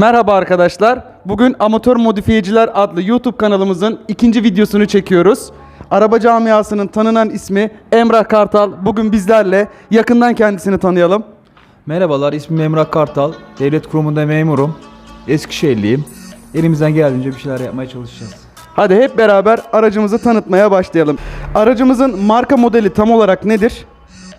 Merhaba arkadaşlar. Bugün Amatör Modifiyeciler adlı YouTube kanalımızın ikinci videosunu çekiyoruz. Araba camiasının tanınan ismi Emrah Kartal. Bugün bizlerle yakından kendisini tanıyalım. Merhabalar, ismim Emrah Kartal. Devlet kurumunda memurum. Eskişehirliyim. Elimizden geldiğince bir şeyler yapmaya çalışacağız. Hadi hep beraber aracımızı tanıtmaya başlayalım. Aracımızın marka modeli tam olarak nedir?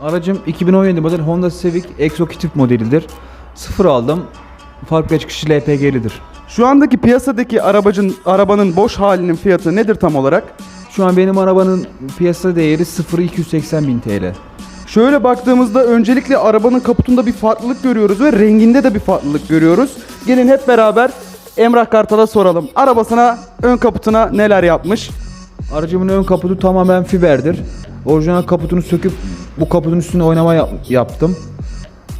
Aracım 2017 model Honda Civic Executive modelidir. Sıfır aldım. Fabrika çıkışı LPG'lidir. Şu andaki piyasadaki arabacın arabanın boş halinin fiyatı nedir tam olarak? Şu an benim arabanın piyasa değeri 0 bin TL. Şöyle baktığımızda öncelikle arabanın kaputunda bir farklılık görüyoruz ve renginde de bir farklılık görüyoruz. Gelin hep beraber Emrah Kartal'a soralım. Arabasına, ön kaputuna neler yapmış? Aracımın ön kaputu tamamen fiberdir. Orijinal kaputunu söküp bu kaputun üstüne oynama yap- yaptım.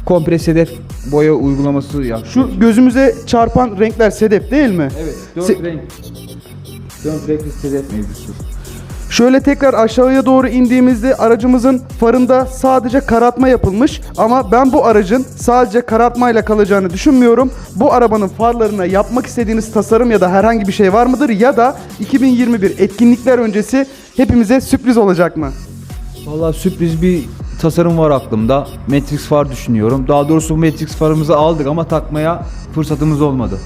Komple sedef boya uygulaması yaptım. Şu gözümüze çarpan renkler sedef değil mi? Evet, Se- 4 renk. 4 renkli sedef mevcuttur. Şöyle tekrar aşağıya doğru indiğimizde aracımızın farında sadece karartma yapılmış ama ben bu aracın sadece karartmayla kalacağını düşünmüyorum. Bu arabanın farlarına yapmak istediğiniz tasarım ya da herhangi bir şey var mıdır ya da 2021 etkinlikler öncesi hepimize sürpriz olacak mı? Vallahi sürpriz bir tasarım var aklımda. Matrix far düşünüyorum. Daha doğrusu Matrix farımızı aldık ama takmaya fırsatımız olmadı.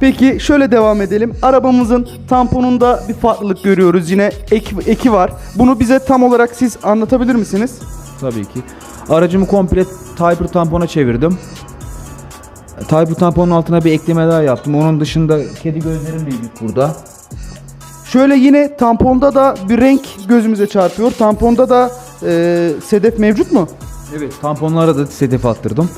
Peki şöyle devam edelim. Arabamızın tamponunda bir farklılık görüyoruz. Yine ek, eki var. Bunu bize tam olarak siz anlatabilir misiniz? Tabii ki. Aracımı komple Typer tampona çevirdim. Typer tamponun altına bir ekleme daha yaptım. Onun dışında kedi gözlerim mevcut burada. Şöyle yine tamponda da bir renk gözümüze çarpıyor. Tamponda da e, sedef mevcut mu? Evet. Tamponlara da sedef attırdım.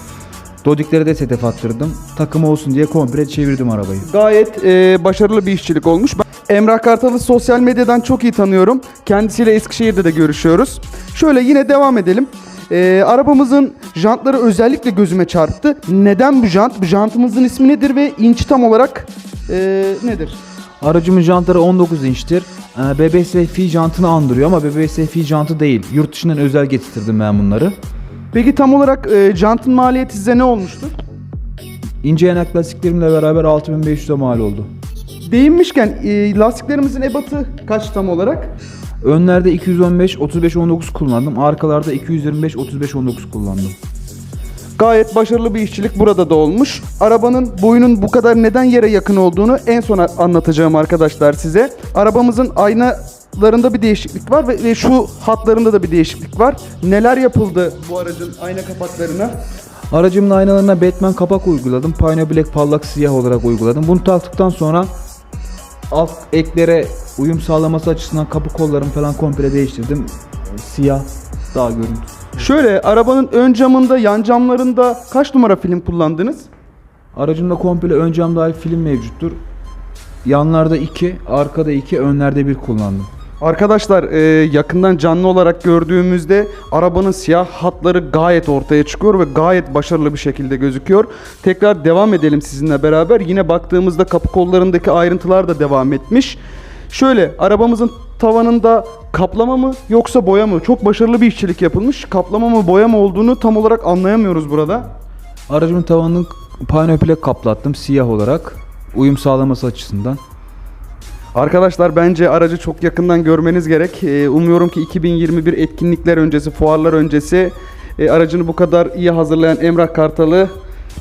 Dodiklere de sedef attırdım. Takım olsun diye komple çevirdim arabayı. Gayet e, başarılı bir işçilik olmuş. Ben Emrah Kartal'ı sosyal medyadan çok iyi tanıyorum. Kendisiyle Eskişehir'de de görüşüyoruz. Şöyle yine devam edelim. E, arabamızın jantları özellikle gözüme çarptı. Neden bu jant? Bu jantımızın ismi nedir ve inç tam olarak e, nedir? Aracımın jantları 19 inçtir. Ee, BBSF jantını andırıyor ama BBSF jantı değil. Yurt dışından özel getirdim ben bunları. Peki tam olarak e, jantın maliyeti size ne olmuştu? İnce yanak lastiklerimle beraber 6500'e mal oldu. Değinmişken e, lastiklerimizin ebatı kaç tam olarak? Önlerde 215 35 19 kullandım. Arkalarda 225 35 19 kullandım. Gayet başarılı bir işçilik burada da olmuş. Arabanın boyunun bu kadar neden yere yakın olduğunu en son anlatacağım arkadaşlar size. Arabamızın aynalarında bir değişiklik var ve, şu hatlarında da bir değişiklik var. Neler yapıldı bu aracın ayna kapaklarına? Aracımın aynalarına Batman kapak uyguladım. Pioneer Black parlak siyah olarak uyguladım. Bunu taktıktan sonra alt eklere uyum sağlaması açısından kapı kollarımı falan komple değiştirdim. Siyah daha görüntü. Şöyle arabanın ön camında, yan camlarında kaç numara film kullandınız? Aracımda komple ön cam dahil film mevcuttur. Yanlarda 2, arkada 2, önlerde 1 kullandım. Arkadaşlar e, yakından canlı olarak gördüğümüzde arabanın siyah hatları gayet ortaya çıkıyor ve gayet başarılı bir şekilde gözüküyor. Tekrar devam edelim sizinle beraber. Yine baktığımızda kapı kollarındaki ayrıntılar da devam etmiş. Şöyle arabamızın tavanında kaplama mı yoksa boya mı? Çok başarılı bir işçilik yapılmış. Kaplama mı boya mı olduğunu tam olarak anlayamıyoruz burada. Aracımın tavanını Pioneer Black kaplattım siyah olarak. Uyum sağlaması açısından. Arkadaşlar bence aracı çok yakından görmeniz gerek. Ee, umuyorum ki 2021 etkinlikler öncesi, fuarlar öncesi e, aracını bu kadar iyi hazırlayan Emrah Kartal'ı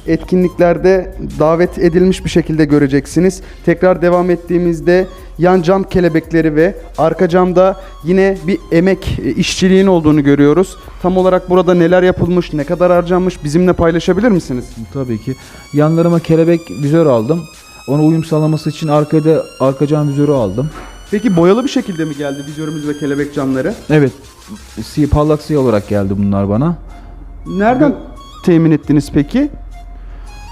etkinliklerde davet edilmiş bir şekilde göreceksiniz. Tekrar devam ettiğimizde yan cam kelebekleri ve arka camda yine bir emek e, işçiliğin olduğunu görüyoruz. Tam olarak burada neler yapılmış, ne kadar harcanmış bizimle paylaşabilir misiniz? Tabii ki. Yanlarıma kelebek vizör aldım. Ona uyum sağlaması için arkaya da arka cam vizörü aldım. Peki boyalı bir şekilde mi geldi vizörümüz ve kelebek camları? Evet. Si parlak siyah olarak geldi bunlar bana. Nereden temin ettiniz peki?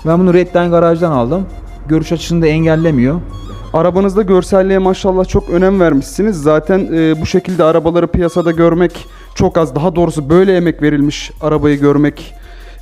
Ben bunu Redline garajdan aldım. Görüş açısını da engellemiyor. Arabanızda görselliğe maşallah çok önem vermişsiniz. Zaten e, bu şekilde arabaları piyasada görmek çok az. Daha doğrusu böyle emek verilmiş arabayı görmek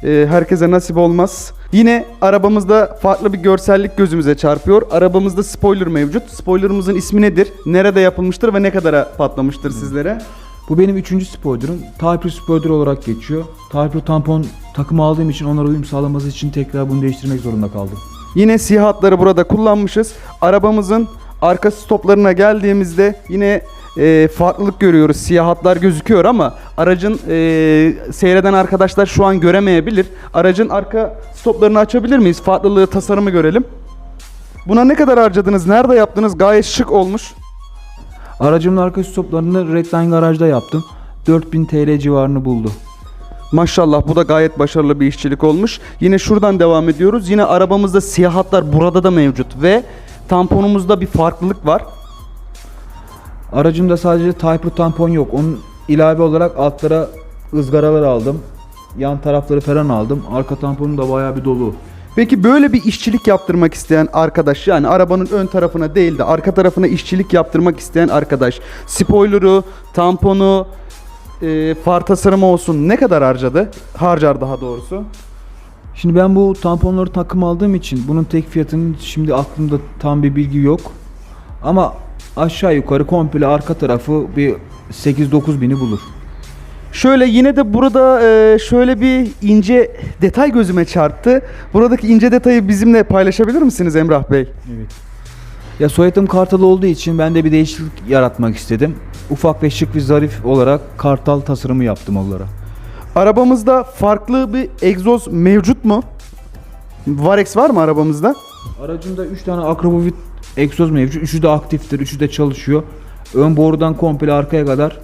e, herkese nasip olmaz. Yine arabamızda farklı bir görsellik gözümüze çarpıyor. Arabamızda spoiler mevcut. Spoilerımızın ismi nedir? Nerede yapılmıştır ve ne kadara patlamıştır sizlere? Bu benim üçüncü spoiler'ım. Type spoiler olarak geçiyor. Type tampon takımı aldığım için onlara uyum sağlaması için tekrar bunu değiştirmek zorunda kaldım. Yine siyah hatları burada kullanmışız. Arabamızın arka stoplarına geldiğimizde yine e, farklılık görüyoruz. Siyah hatlar gözüküyor ama aracın e, seyreden arkadaşlar şu an göremeyebilir. Aracın arka stoplarını açabilir miyiz? Farklılığı, tasarımı görelim. Buna ne kadar harcadınız? Nerede yaptınız? Gayet şık olmuş. Aracımın arka stoplarını Redline garajda yaptım. 4000 TL civarını buldu. Maşallah bu da gayet başarılı bir işçilik olmuş. Yine şuradan devam ediyoruz. Yine arabamızda siyah hatlar burada da mevcut ve tamponumuzda bir farklılık var. Aracımda sadece Typer tampon yok. Onun ilave olarak altlara ızgaralar aldım. Yan tarafları falan aldım. Arka tamponum da bayağı bir dolu. Peki böyle bir işçilik yaptırmak isteyen arkadaş yani arabanın ön tarafına değil de arka tarafına işçilik yaptırmak isteyen arkadaş spoiler'ı, tamponu, e, far tasarımı olsun ne kadar harcadı? Harcar daha doğrusu. Şimdi ben bu tamponları takım aldığım için bunun tek fiyatının şimdi aklımda tam bir bilgi yok. Ama aşağı yukarı komple arka tarafı bir 8-9 bini bulur. Şöyle yine de burada e, şöyle bir ince detay gözüme çarptı. Buradaki ince detayı bizimle paylaşabilir misiniz Emrah Bey? Evet. Ya soyadım Kartal olduğu için ben de bir değişiklik yaratmak istedim. Ufak ve şık bir zarif olarak Kartal tasarımı yaptım onlara. Arabamızda farklı bir egzoz mevcut mu? Varex var mı arabamızda? Aracımda 3 tane Akrobovit egzoz mevcut. Üçü de aktiftir, üçü de çalışıyor. Ön borudan komple arkaya kadar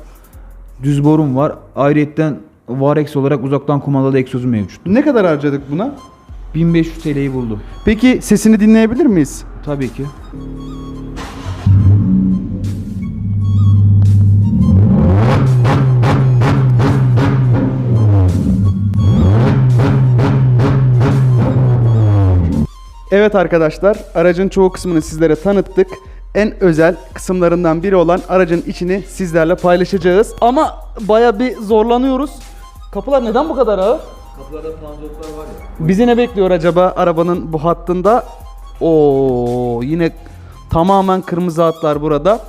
düz borum var. Ayrıyeten Varex olarak uzaktan kumandalı egzozu mevcut. Ne kadar harcadık buna? 1500 TL'yi buldu. Peki sesini dinleyebilir miyiz? Tabii ki. Evet arkadaşlar, aracın çoğu kısmını sizlere tanıttık. En özel kısımlarından biri olan aracın içini sizlerle paylaşacağız. Ama baya bir zorlanıyoruz. Kapılar neden bu kadar ağır? Kapılarda panzotlar var ya. Bizi ne bekliyor acaba arabanın bu hattında? Oo, yine tamamen kırmızı hatlar burada.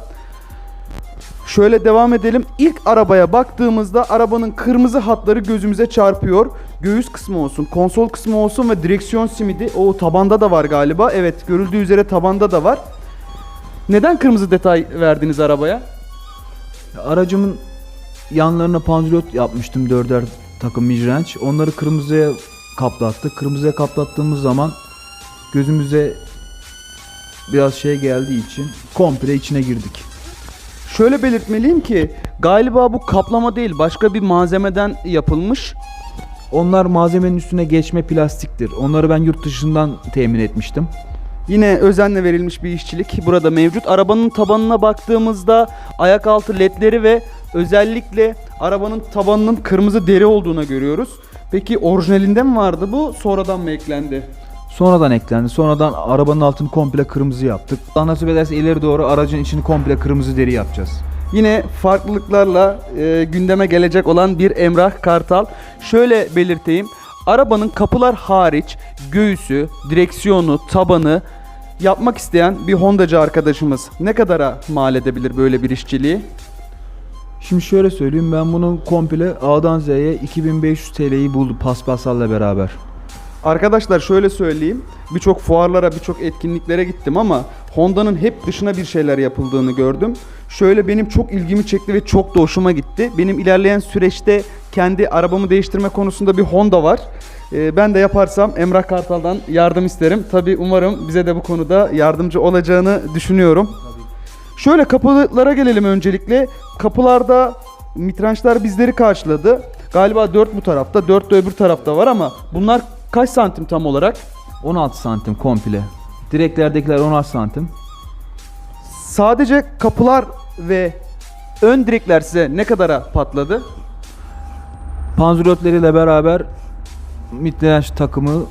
Şöyle devam edelim. İlk arabaya baktığımızda arabanın kırmızı hatları gözümüze çarpıyor. Göğüs kısmı olsun, konsol kısmı olsun ve direksiyon simidi. O tabanda da var galiba. Evet, görüldüğü üzere tabanda da var. Neden kırmızı detay verdiniz arabaya? Aracımın yanlarına panzolot yapmıştım dörder takım midrange. Onları kırmızıya kaplattık. Kırmızıya kaplattığımız zaman gözümüze biraz şey geldiği için komple içine girdik. Şöyle belirtmeliyim ki galiba bu kaplama değil başka bir malzemeden yapılmış. Onlar malzemenin üstüne geçme plastiktir. Onları ben yurt dışından temin etmiştim. Yine özenle verilmiş bir işçilik burada mevcut. Arabanın tabanına baktığımızda ayak altı ledleri ve özellikle arabanın tabanının kırmızı deri olduğunu görüyoruz. Peki orijinalinde mi vardı bu? Sonradan mı eklendi? Sonradan eklendi. Sonradan arabanın altını komple kırmızı yaptık. Allah nasip ederse ileri doğru aracın içini komple kırmızı deri yapacağız. Yine farklılıklarla e, gündeme gelecek olan bir Emrah Kartal. Şöyle belirteyim. Arabanın kapılar hariç göğüsü, direksiyonu, tabanı yapmak isteyen bir Hondacı arkadaşımız ne kadara mal edebilir böyle bir işçiliği? Şimdi şöyle söyleyeyim ben bunun komple A'dan Z'ye 2500 TL'yi buldu paspaslarla beraber. Arkadaşlar şöyle söyleyeyim. Birçok fuarlara, birçok etkinliklere gittim ama Honda'nın hep dışına bir şeyler yapıldığını gördüm. Şöyle benim çok ilgimi çekti ve çok da hoşuma gitti. Benim ilerleyen süreçte kendi arabamı değiştirme konusunda bir Honda var. Ee, ben de yaparsam Emrah Kartal'dan yardım isterim. Tabi umarım bize de bu konuda yardımcı olacağını düşünüyorum. Şöyle kapılara gelelim öncelikle. Kapılarda mitrançlar bizleri karşıladı. Galiba 4 bu tarafta, 4 de öbür tarafta var ama bunlar kaç santim tam olarak? 16 santim komple. Direklerdekiler 16 santim. Sadece kapılar ve ön direkler size ne kadara patladı? Panzurötleriyle beraber Midrange takımı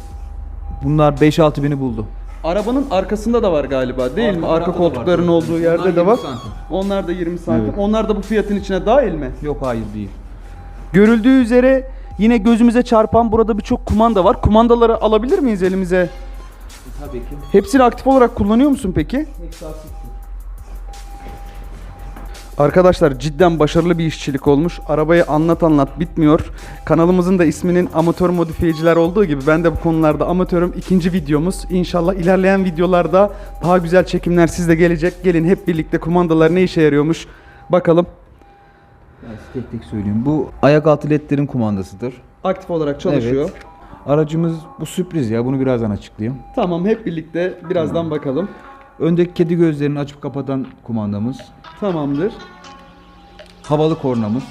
bunlar 5-6 bini buldu. Arabanın arkasında da var galiba değil Arka mi? Arka tarafta da var. koltukların olduğu yerde de 20 var. santim. Onlar da 20 santim. Evet. Onlar da bu fiyatın içine dahil mi? Yok hayır değil. Görüldüğü üzere yine gözümüze çarpan burada birçok kumanda var. Kumandaları alabilir miyiz elimize? Tabii ki. Hepsini aktif olarak kullanıyor musun peki? Arkadaşlar cidden başarılı bir işçilik olmuş. Arabayı anlat anlat bitmiyor. Kanalımızın da isminin amatör modifiyeciler olduğu gibi ben de bu konularda amatörüm. İkinci videomuz. İnşallah ilerleyen videolarda daha güzel çekimler sizde gelecek. Gelin hep birlikte kumandalar ne işe yarıyormuş bakalım. Size tek tek söyleyeyim. Bu ayak altı ledlerin kumandasıdır. Aktif olarak çalışıyor. Evet. Aracımız bu sürpriz ya. Bunu birazdan açıklayayım. Tamam hep birlikte birazdan bakalım. Öndeki kedi gözlerini açıp kapatan kumandamız. Tamamdır. Havalı kornamız.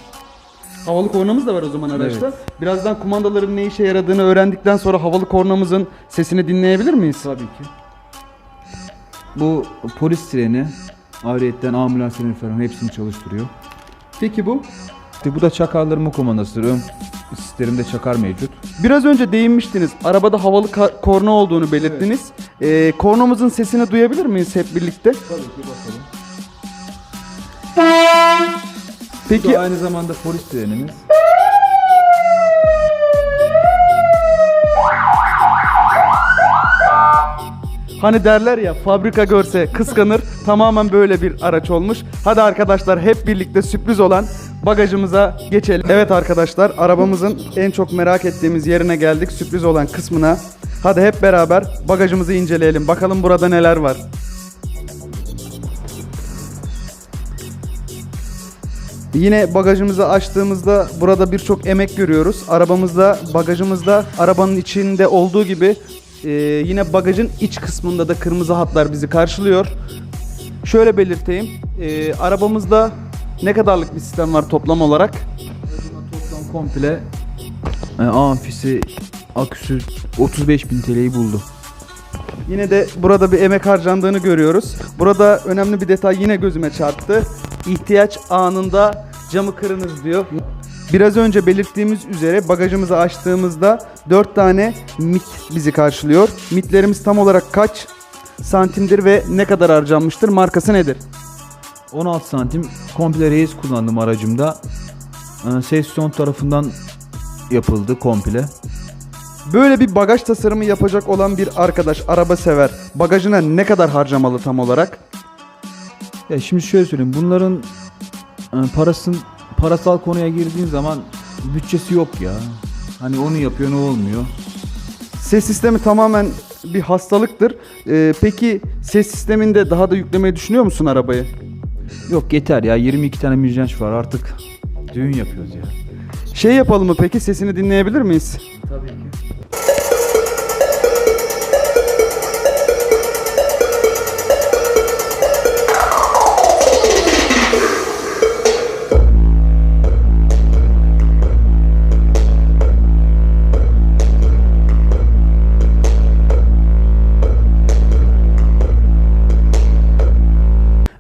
Havalı kornamız da var o zaman araçta. Birazdan kumandaların ne işe yaradığını öğrendikten sonra havalı kornamızın sesini dinleyebilir miyiz? Tabii ki. Bu polis sireni. Ayrıyetten ambulans sireni falan hepsini çalıştırıyor. Peki bu? İşte bu da çakarlarımın kumandasıdır. Ön sistemimde çakar mevcut. Biraz önce değinmiştiniz. Arabada havalı ka- korna olduğunu belirttiniz. Ee, kornamızın sesini duyabilir miyiz hep birlikte? Tabii ki bakalım. Bu Peki da aynı zamanda polis sirenimiz. Hani derler ya fabrika görse kıskanır. Tamamen böyle bir araç olmuş. Hadi arkadaşlar hep birlikte sürpriz olan bagajımıza geçelim. Evet arkadaşlar arabamızın en çok merak ettiğimiz yerine geldik. Sürpriz olan kısmına. Hadi hep beraber bagajımızı inceleyelim. Bakalım burada neler var. Yine bagajımızı açtığımızda burada birçok emek görüyoruz. Arabamızda, bagajımızda, arabanın içinde olduğu gibi e, yine bagajın iç kısmında da kırmızı hatlar bizi karşılıyor. Şöyle belirteyim. e, arabamızda ne kadarlık bir sistem var toplam olarak? Toplam komple e, amfisi, aküsü 35 bin TL'yi buldu. Yine de burada bir emek harcandığını görüyoruz. Burada önemli bir detay yine gözüme çarptı. İhtiyaç anında camı kırınız diyor. Biraz önce belirttiğimiz üzere bagajımızı açtığımızda 4 tane mit bizi karşılıyor. Mitlerimiz tam olarak kaç santimdir ve ne kadar harcanmıştır? Markası nedir? 16 santim komple reis kullandım aracımda. E, ses son tarafından yapıldı komple. Böyle bir bagaj tasarımı yapacak olan bir arkadaş, araba sever. Bagajına ne kadar harcamalı tam olarak? Ya şimdi şöyle söyleyeyim. Bunların e, parasın parasal konuya girdiğin zaman bütçesi yok ya. Hani onu yapıyor ne olmuyor. Ses sistemi tamamen bir hastalıktır. Ee, peki ses sisteminde daha da yüklemeyi düşünüyor musun arabayı? Yok yeter ya 22 tane müjdenç var artık. Düğün yapıyoruz ya. Şey yapalım mı peki sesini dinleyebilir miyiz? Tabii ki.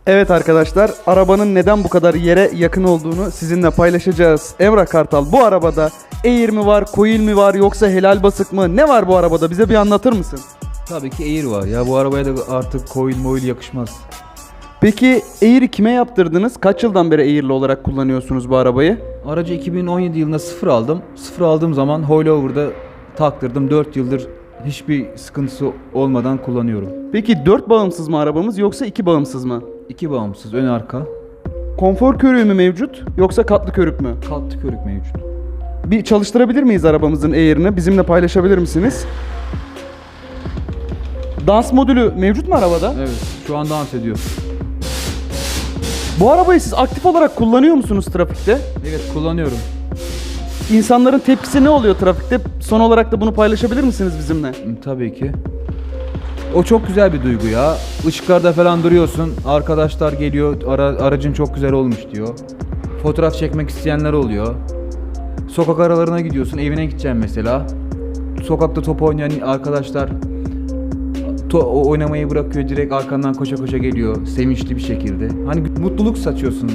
Evet arkadaşlar arabanın neden bu kadar yere yakın olduğunu sizinle paylaşacağız. Emrah Kartal bu arabada Air mi var, Coil mi var yoksa helal basık mı? Ne var bu arabada bize bir anlatır mısın? Tabii ki Air var ya bu arabaya da artık coil moil yakışmaz. Peki Air'i kime yaptırdınız? Kaç yıldan beri Air'li olarak kullanıyorsunuz bu arabayı? Aracı 2017 yılında sıfır aldım. Sıfır aldığım zaman Hoilover'da taktırdım. 4 yıldır hiçbir sıkıntısı olmadan kullanıyorum. Peki 4 bağımsız mı arabamız yoksa 2 bağımsız mı? İki bağımsız ön arka. Konfor körüğü mü mevcut yoksa katlı körük mü? Katlı körük mevcut. Bir çalıştırabilir miyiz arabamızın Air'ini? Bizimle paylaşabilir misiniz? Dans modülü mevcut mu arabada? Evet şu an dans ediyor. Bu arabayı siz aktif olarak kullanıyor musunuz trafikte? Evet kullanıyorum. İnsanların tepkisi ne oluyor trafikte? Son olarak da bunu paylaşabilir misiniz bizimle? Tabii ki. O çok güzel bir duygu ya. Işıklarda falan duruyorsun. Arkadaşlar geliyor. Ara, aracın çok güzel olmuş diyor. Fotoğraf çekmek isteyenler oluyor. Sokak aralarına gidiyorsun. Evine gideceksin mesela. Sokakta top oynayan arkadaşlar to- oynamayı bırakıyor direkt arkandan koşa koşa geliyor sevinçli bir şekilde. Hani mutluluk saçıyorsun.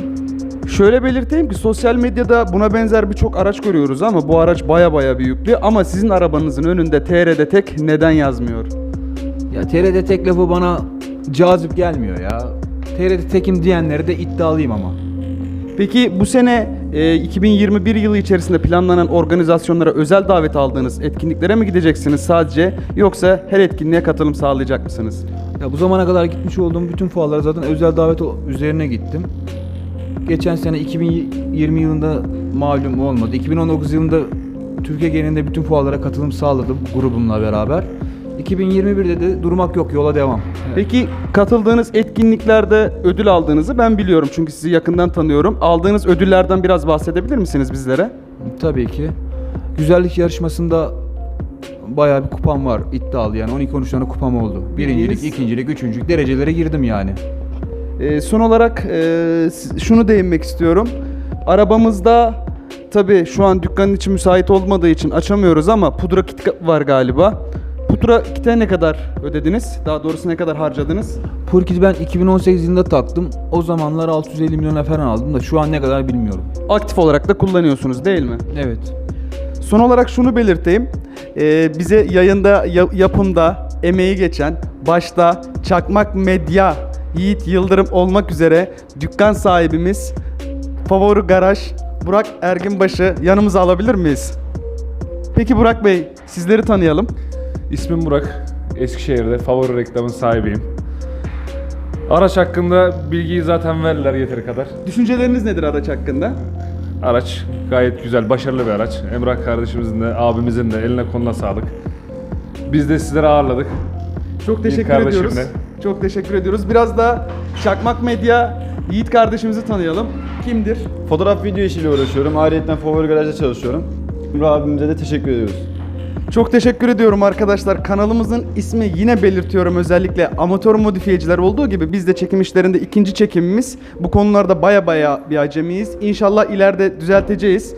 Şöyle belirteyim ki sosyal medyada buna benzer birçok araç görüyoruz ama bu araç baya baya büyüklü ama sizin arabanızın önünde TR'de tek neden yazmıyor? Ya TRT tek lafı bana cazip gelmiyor ya. TRT tekim diyenleri de iddialıyım ama. Peki bu sene e, 2021 yılı içerisinde planlanan organizasyonlara özel davet aldığınız etkinliklere mi gideceksiniz sadece yoksa her etkinliğe katılım sağlayacak mısınız? Ya bu zamana kadar gitmiş olduğum bütün fuarlara zaten özel davet üzerine gittim. geçen sene 2020 yılında malum olmadı. 2019 yılında Türkiye genelinde bütün fuarlara katılım sağladım grubumla beraber. 2021'de de durmak yok yola devam. Peki katıldığınız etkinliklerde ödül aldığınızı ben biliyorum çünkü sizi yakından tanıyorum. Aldığınız ödüllerden biraz bahsedebilir misiniz bizlere? Tabii ki. Güzellik yarışmasında bayağı bir kupam var iddialı yani 12-13 tane kupam oldu. Birincilik, ikincilik, üçüncülük derecelere girdim yani. Ee, son olarak e, şunu değinmek istiyorum. Arabamızda tabii şu an dükkanın içi müsait olmadığı için açamıyoruz ama pudra kit var galiba. Pudra kite ne kadar ödediniz? Daha doğrusu ne kadar harcadınız? Purkit ben 2018 yılında taktım. O zamanlar 650 milyona falan aldım da şu an ne kadar bilmiyorum. Aktif olarak da kullanıyorsunuz değil mi? Evet. Son olarak şunu belirteyim. Ee, bize yayında, ya- yapımda emeği geçen, başta Çakmak Medya, Yiğit Yıldırım olmak üzere dükkan sahibimiz Favori Garaj, Burak Erginbaş'ı yanımıza alabilir miyiz? Peki Burak Bey, sizleri tanıyalım. İsmim Burak. Eskişehir'de favori reklamın sahibiyim. Araç hakkında bilgiyi zaten verdiler yeteri kadar. Düşünceleriniz nedir araç hakkında? Araç gayet güzel, başarılı bir araç. Emrah kardeşimizin de, abimizin de eline koluna sağlık. Biz de sizleri ağırladık. Çok teşekkür ediyoruz. Çok teşekkür ediyoruz. Biraz da Çakmak Medya Yiğit kardeşimizi tanıyalım. Kimdir? Fotoğraf video işiyle uğraşıyorum. Ayrıca favori garajda çalışıyorum. Emre abimize de teşekkür ediyoruz. Çok teşekkür ediyorum arkadaşlar. Kanalımızın ismi yine belirtiyorum özellikle amatör modifiyeciler olduğu gibi biz de çekim işlerinde ikinci çekimimiz. Bu konularda baya baya bir acemiyiz. İnşallah ileride düzelteceğiz.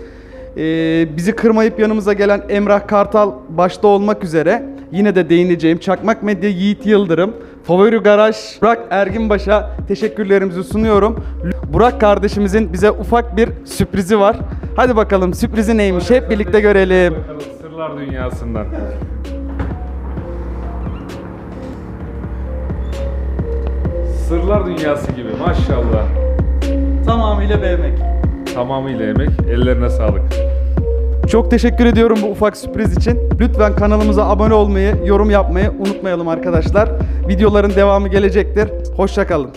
Ee, bizi kırmayıp yanımıza gelen Emrah Kartal başta olmak üzere yine de değineceğim. Çakmak Medya Yiğit Yıldırım, Favori Garaj Burak Erginbaş'a teşekkürlerimizi sunuyorum. Burak kardeşimizin bize ufak bir sürprizi var. Hadi bakalım sürprizi neymiş hep birlikte görelim. Bakalım sırlar dünyasından. Sırlar dünyası gibi maşallah. Tamamıyla beğenmek. Tamamıyla emek, ellerine sağlık. Çok teşekkür ediyorum bu ufak sürpriz için. Lütfen kanalımıza abone olmayı, yorum yapmayı unutmayalım arkadaşlar. Videoların devamı gelecektir. Hoşçakalın.